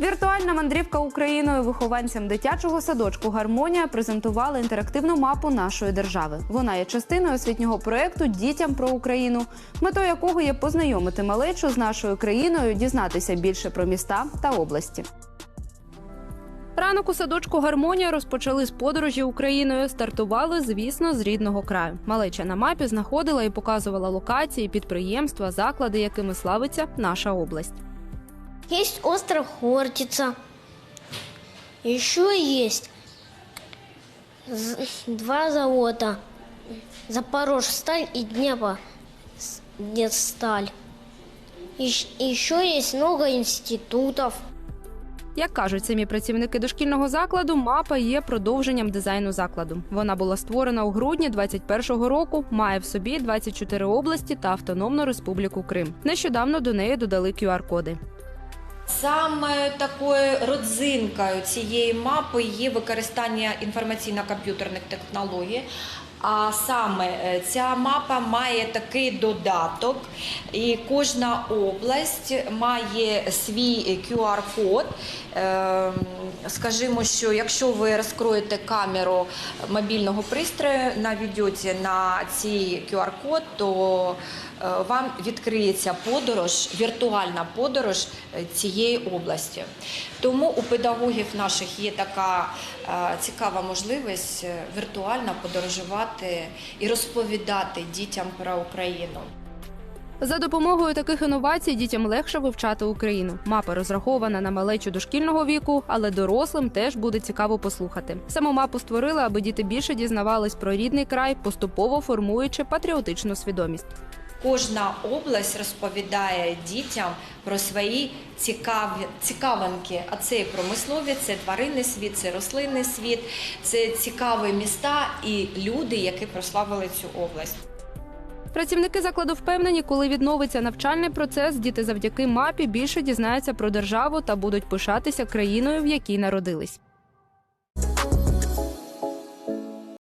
Віртуальна мандрівка Україною вихованцям дитячого садочку Гармонія презентувала інтерактивну мапу нашої держави. Вона є частиною освітнього проєкту Дітям про Україну, метою якого є познайомити малечу з нашою країною, дізнатися більше про міста та області. Ранок у садочку Гармонія розпочали з подорожі Україною. Стартували, звісно, з рідного краю. Малеча на мапі знаходила і показувала локації, підприємства, заклади, якими славиться наша область. Есть остров Хортица. Еще есть два завода. Запорожсталь и Днепр сталь. Еще есть много институтов. Як кажуть самі працівники дошкільного закладу, мапа є продовженням дизайну закладу. Вона була створена у грудні 21-го року, має в собі 24 області та Автономну Республіку Крим. Нещодавно до неї додали QR-коди. Саме такою родзинкою цієї мапи є використання інформаційно-комп'ютерних технологій. А саме е, ця мапа має такий додаток, і кожна область має свій QR-код. Ем, Скажімо, що якщо ви розкроєте камеру мобільного пристрою, наведете на цей QR-код, то е, вам відкриється подорож, віртуальна подорож е, цієї області. Тому у педагогів наших є така цікава можливість віртуально подорожувати і розповідати дітям про Україну. За допомогою таких інновацій дітям легше вивчати Україну. Мапа розрахована на малечу дошкільного віку, але дорослим теж буде цікаво послухати. Саму мапу створили, аби діти більше дізнавались про рідний край, поступово формуючи патріотичну свідомість. Кожна область розповідає дітям про свої цікаві цікавинки. А це і промислові, це тваринний світ, це рослинний світ, це цікаві міста і люди, які прославили цю область. Працівники закладу впевнені, коли відновиться навчальний процес, діти завдяки мапі більше дізнаються про державу та будуть пишатися країною, в якій народились.